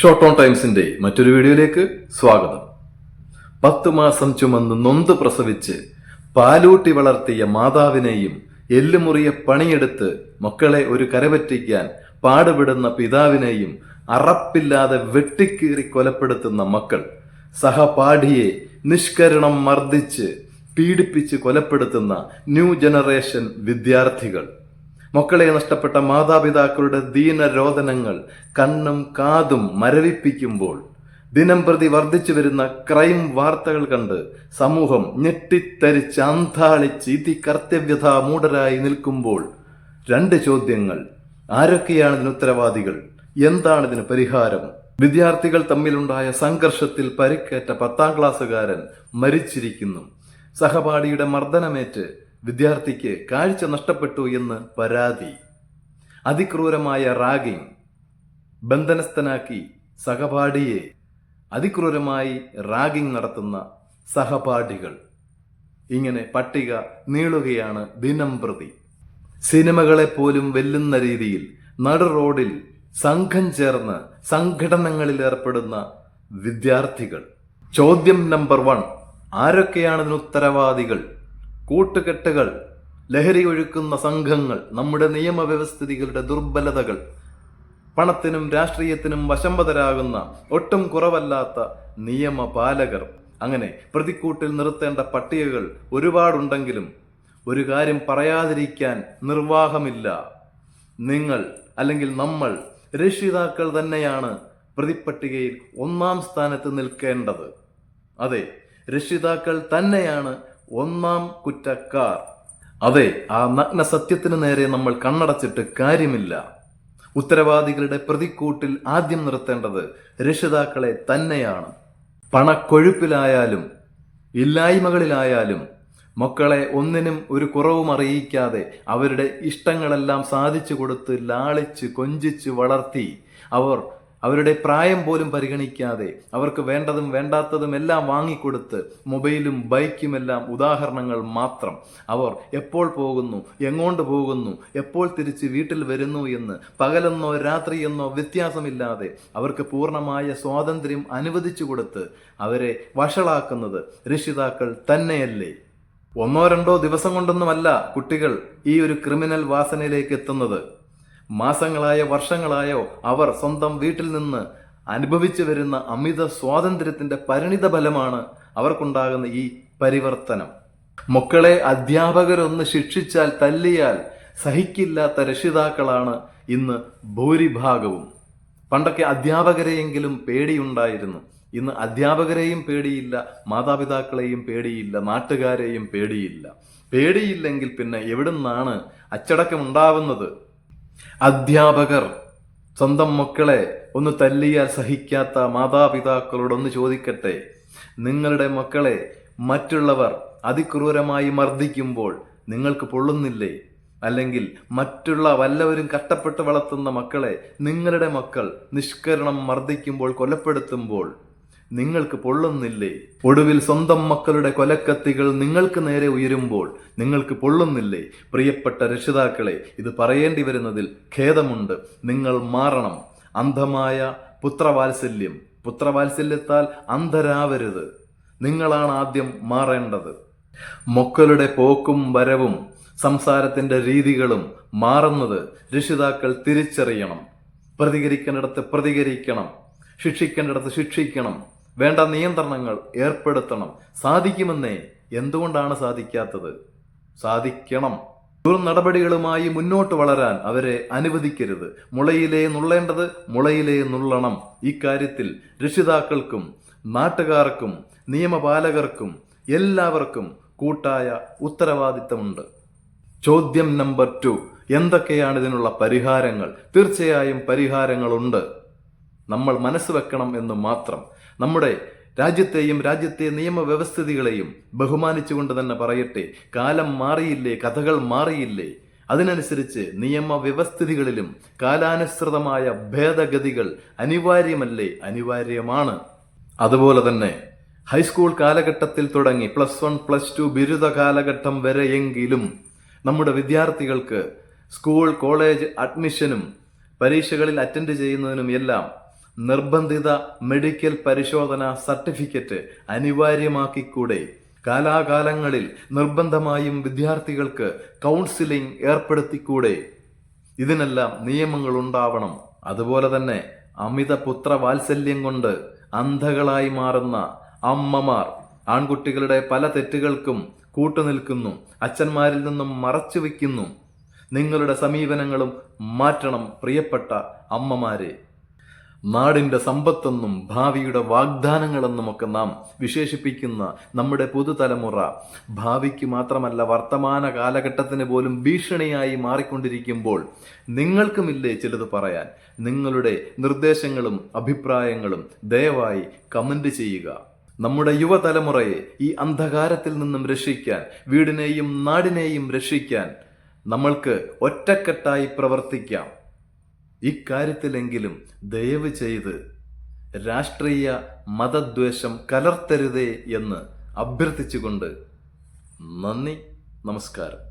Short on ടൈംസിന്റെ മറ്റൊരു വീഡിയോയിലേക്ക് സ്വാഗതം. പത്തു മാസം ചുമന്ന് നൊന്ത് പ്രസവിച്ച് പാലൂട്ടി വളർത്തിയ മാതാവിനെയും എല്ലുമുറിയെ പണിയെടുത്ത് മക്കളെ ഒരു കരപറ്റിക്കാൻ പാടുപെടുന്ന പിതാവിനെയും അറപ്പില്ലാതെ വെട്ടിക്കീറി കൊലപ്പെടുത്തുന്ന മക്കൾ സഹപാഠിയെ നിഷ്കരണം മർദ്ദിച്ച് പീഡിപ്പിച്ച് കൊലപ്പെടുത്തുന്ന ന്യൂ ജനറേഷൻ വിദ്യാർത്ഥികൾ. മക്കളെ നഷ്ടപ്പെട്ട മാതാപിതാക്കളുടെ ദീനരോധനങ്ങൾ കണ്ണും കാതും മരവിപ്പിക്കുമ്പോൾ ദിനം പ്രതി വർദ്ധിച്ചു വരുന്ന ക്രൈം വാർത്തകൾ കണ്ട് സമൂഹം ഞെട്ടിത്തരിച്ച് അന്താളിച്ച് ഇതി കർത്തവ്യത മൂടരായി നിൽക്കുമ്പോൾ രണ്ട് ചോദ്യങ്ങൾ. ആരൊക്കെയാണ് ഇതിന് ഉത്തരവാദികൾ? എന്താണ് ഇതിന് പരിഹാരം? വിദ്യാർത്ഥികൾ തമ്മിലുണ്ടായ സംഘർഷത്തിൽ പരിക്കേറ്റ പത്താം ക്ലാസ്സുകാരൻ മരിച്ചിരിക്കുന്നു. സഹപാഠിയുടെ മർദ്ദനമേറ്റ് വിദ്യാർത്ഥിക്ക് കാഴ്ച നഷ്ടപ്പെട്ടു എന്ന് പരാതി. അതിക്രൂരമായ റാഗിംഗ് ബന്ധനസ്ഥനാക്കി സഹപാഠിയെ. അതിക്രൂരമായി റാഗിംഗ് നടത്തുന്ന സഹപാഠികൾ. ഇങ്ങനെ പട്ടിക നീളുകയാണ് ദിനം പ്രതി. സിനിമകളെ പോലും വെല്ലുന്ന രീതിയിൽ നടു റോഡിൽ സംഘം ചേർന്ന് സംഘടനകളിൽ ഏർപ്പെടുന്ന വിദ്യാർത്ഥികൾ. ചോദ്യം നമ്പർ വൺ ആരൊക്കെയാണ് ഇതിന് ഉത്തരവാദികൾ? കൂട്ടുകെട്ടുകൾ ലഹരി ഒഴുക്കുന്ന സംഘങ്ങൾ നമ്മുടെ നിയമവ്യവസ്ഥിതികളുടെ ദുർബലതകൾ പണത്തിനും രാഷ്ട്രീയത്തിനും വശംവതരാകുന്ന ഒട്ടും കുറവല്ലാത്ത നിയമപാലകർ. അങ്ങനെ പ്രതിക്കൂട്ടിൽ നിർത്തേണ്ട പട്ടികകൾ ഒരുപാടുണ്ടെങ്കിലും ഒരു കാര്യം പറയാതിരിക്കാൻ നിർവാഹമില്ല. നിങ്ങൾ അല്ലെങ്കിൽ നമ്മൾ രക്ഷിതാക്കൾ തന്നെയാണ് പ്രതിപ്പട്ടികയിൽ ഒന്നാം സ്ഥാനത്ത് നിൽക്കേണ്ടത്. അതെ രക്ഷിതാക്കൾ തന്നെയാണ് ഒന്നാം കുറ്റക്കാർ. അതെ ആ നഗ്ന സത്യത്തിന് നേരെ നമ്മൾ കണ്ണടച്ചിട്ട് കാര്യമില്ല. ഉത്തരവാദികളുടെ പ്രതിക്കൂട്ടിൽ ആദ്യം നിർത്തേണ്ടത് രക്ഷിതാക്കളെ തന്നെയാണ്. പണക്കൊഴുപ്പിലായാലും ഇല്ലായ്മകളിലായാലും മക്കളെ ഒന്നിനും ഒരു കുറവും അറിയിക്കാതെ അവരുടെ ഇഷ്ടങ്ങളെല്ലാം സാധിച്ചു കൊടുത്ത് ലാളിച്ച് കൊഞ്ചിച്ച് വളർത്തി അവർ അവരുടെ പ്രായം പോലും പരിഗണിക്കാതെ അവർക്ക് വേണ്ടതും വേണ്ടാത്തതും എല്ലാം വാങ്ങിക്കൊടുത്ത് മൊബൈലും ബൈക്കുമെല്ലാം ഉദാഹരണങ്ങൾ മാത്രം. അവർ എപ്പോൾ പോകുന്നു എങ്ങോട്ട് പോകുന്നു എപ്പോൾ തിരിച്ച് വീട്ടിൽ വരുന്നു എന്ന് പകലെന്നോ രാത്രിയെന്നോ വ്യത്യാസമില്ലാതെ അവർക്ക് പൂർണമായ സ്വാതന്ത്ര്യം അനുവദിച്ചു കൊടുത്ത് അവരെ വഷളാക്കുന്നത് രക്ഷിതാക്കൾ തന്നെയല്ലേ? ഒന്നോ രണ്ടോ ദിവസം കൊണ്ടൊന്നുമല്ല കുട്ടികൾ ഈ ഒരു ക്രിമിനൽ വാസനയിലേക്ക് എത്തുന്നത്. മാസങ്ങളായോ വർഷങ്ങളായോ അവർ സ്വന്തം വീട്ടിൽ നിന്ന് അനുഭവിച്ചു വരുന്ന അമിത സ്വാതന്ത്ര്യത്തിന്റെ പരിണിത ഫലമാണ് അവർക്കുണ്ടാകുന്ന ഈ പരിവർത്തനം. മക്കളെ അധ്യാപകരൊന്ന് ശിക്ഷിച്ചാൽ തല്ലിയാൽ സഹിക്കില്ലാത്ത രക്ഷിതാക്കളാണ് ഇന്ന് ഭൂരിഭാഗവും. പണ്ടൊക്കെ അധ്യാപകരെയെങ്കിലും പേടിയുണ്ടായിരുന്നു. ഇന്ന് അധ്യാപകരെയും പേടിയില്ല മാതാപിതാക്കളെയും പേടിയില്ല നാട്ടുകാരെയും പേടിയില്ല. പേടിയില്ലെങ്കിൽ പിന്നെ എവിടുന്നാണ് അച്ചടക്കം ഉണ്ടാവുന്നത് അധ്യാപകർ സ്വന്തം മക്കളെ ഒന്ന് തല്ലിയാൽ സഹിക്കാത്ത മാതാപിതാക്കളോടൊന്ന് ചോദിക്കട്ടെ? നിങ്ങളുടെ മക്കളെ മറ്റുള്ളവർ അതിക്രൂരമായി മർദ്ദിക്കുമ്പോൾ നിങ്ങൾക്ക് പൊള്ളുന്നില്ലേ? അല്ലെങ്കിൽ മറ്റുള്ള വല്ലവരും കഷ്ടപ്പെട്ട് വളർത്തുന്ന മക്കളെ നിങ്ങളുടെ മക്കൾ നിഷ്കരണം മർദ്ദിക്കുമ്പോൾ കൊലപ്പെടുത്തുമ്പോൾ നിങ്ങൾക്ക് പൊള്ളുന്നില്ലേ? ഒടുവിൽ സ്വന്തം മക്കളുടെ കൊലക്കത്തികൾ നിങ്ങൾക്ക് നേരെ ഉയരുമ്പോൾ നിങ്ങൾക്ക് പൊള്ളുന്നില്ലേ? പ്രിയപ്പെട്ട രക്ഷിതാക്കളെ ഇത് പറയേണ്ടി വരുന്നതിൽ ഖേദമുണ്ട്. നിങ്ങൾ മാറണം. അന്ധമായ പുത്രവാത്സല്യം. പുത്രവാത്സല്യത്താൽ അന്ധരാവരുത്. നിങ്ങളാണ് ആദ്യം മാറേണ്ടത്. മക്കളുടെ പോക്കും വരവും സംസാരത്തിന്റെ രീതികളും മാറുന്നത് രക്ഷിതാക്കൾ തിരിച്ചറിയണം. പ്രതികരിക്കേണ്ടിടത്ത് പ്രതികരിക്കണം. ശിക്ഷിക്കേണ്ടിടത്ത് ശിക്ഷിക്കണം. വേണ്ട നിയന്ത്രണങ്ങൾ ഏർപ്പെടുത്തണം. സാധിക്കുമെന്നേ എന്തുകൊണ്ടാണ് സാധിക്കാത്തത്? സാധിക്കണം. ദുർ നടപടികളുമായി മുന്നോട്ട് വളരാൻ അവരെ അനുവദിക്കരുത്. മുളയിലെ നുള്ളേണ്ടത് മുളയിലെ നുള്ളണം. ഇക്കാര്യത്തിൽ രക്ഷിതാക്കൾക്കും നാട്ടുകാർക്കും നിയമപാലകർക്കും എല്ലാവർക്കും കൂട്ടായ ഉത്തരവാദിത്തമുണ്ട്. ചോദ്യം നമ്പർ ടു. എന്തൊക്കെയാണ് ഇതിനുള്ള പരിഹാരങ്ങൾ? തീർച്ചയായും പരിഹാരങ്ങളുണ്ട്. നമ്മൾ മനസ്സ് വെക്കണം എന്ന് മാത്രം. നമ്മുടെ രാജ്യത്തെയും രാജ്യത്തെ നിയമവ്യവസ്ഥിതികളെയും ബഹുമാനിച്ചുകൊണ്ട് തന്നെ പറയട്ടെ കാലം മാറിയില്ലേ കഥകൾ മാറിയില്ലേ? അതിനനുസരിച്ച് നിയമവ്യവസ്ഥിതികളിലും കാലാനുസൃതമായ ഭേദഗതികൾ അനിവാര്യമല്ലേ? അനിവാര്യമാണ്. അതുപോലെ തന്നെ ഹൈസ്കൂൾ കാലഘട്ടത്തിൽ തുടങ്ങി പ്ലസ് വൺ പ്ലസ് ടു ബിരുദ കാലഘട്ടം വരെയെങ്കിലും നമ്മുടെ വിദ്യാർത്ഥികൾക്ക് സ്കൂൾ കോളേജ് അഡ്മിഷനും പരീക്ഷകളിൽ അറ്റൻഡ് ചെയ്യുന്നതിനും എല്ലാം നിർബന്ധിത മെഡിക്കൽ പരിശോധന സർട്ടിഫിക്കറ്റ് അനിവാര്യമാക്കിക്കൂടെ? കാലാകാലങ്ങളിൽ നിർബന്ധമായും വിദ്യാർത്ഥികൾക്ക് കൗൺസിലിംഗ് ഏർപ്പെടുത്തിക്കൂടെ? ഇതിനെല്ലാം നിയമങ്ങൾ ഉണ്ടാവണം അതുപോലെ തന്നെ അമിത പുത്രവാത്സല്യം കൊണ്ട് അന്ധകളായി മാറുന്ന അമ്മമാർ ആൺകുട്ടികളുടെ പല തെറ്റുകൾക്കും കൂട്ടുനിൽക്കുന്നു അച്ഛന്മാരിൽ നിന്നും മറച്ചു വയ്ക്കുന്നു. നിങ്ങളുടെ സമീപനങ്ങളും മാറ്റണം പ്രിയപ്പെട്ട അമ്മമാരെ. നാടിന്റെ സമ്പത്തെന്നും ഭാവിയുടെ വാഗ്ദാനങ്ങളെന്നുമൊക്കെ നാം വിശേഷിപ്പിക്കുന്ന നമ്മുടെ പുതുതലമുറ ഭാവിക്ക് മാത്രമല്ല വർത്തമാന കാലഘട്ടത്തിന് പോലും ഭീഷണിയായി മാറിക്കൊണ്ടിരിക്കുമ്പോൾ നിങ്ങൾക്കുമില്ലേ ചിലത് പറയാൻ? നിങ്ങളുടെ നിർദ്ദേശങ്ങളും അഭിപ്രായങ്ങളും ദയവായി കമന്റ് ചെയ്യുക. നമ്മുടെ യുവതലമുറയെ ഈ അന്ധകാരത്തിൽ നിന്നും രക്ഷിക്കാൻ വീടിനെയും നാടിനെയും രക്ഷിക്കാൻ നമ്മൾക്ക് ഒറ്റക്കെട്ടായി പ്രവർത്തിക്കാം. ഇക്കാര്യത്തിലെങ്കിലും ദയവ് ചെയ്ത് രാഷ്ട്രീയ മതദ്വേഷം കലർത്തരുതേ എന്ന് അഭ്യർത്ഥിച്ചുകൊണ്ട് നന്ദി നമസ്കാരം.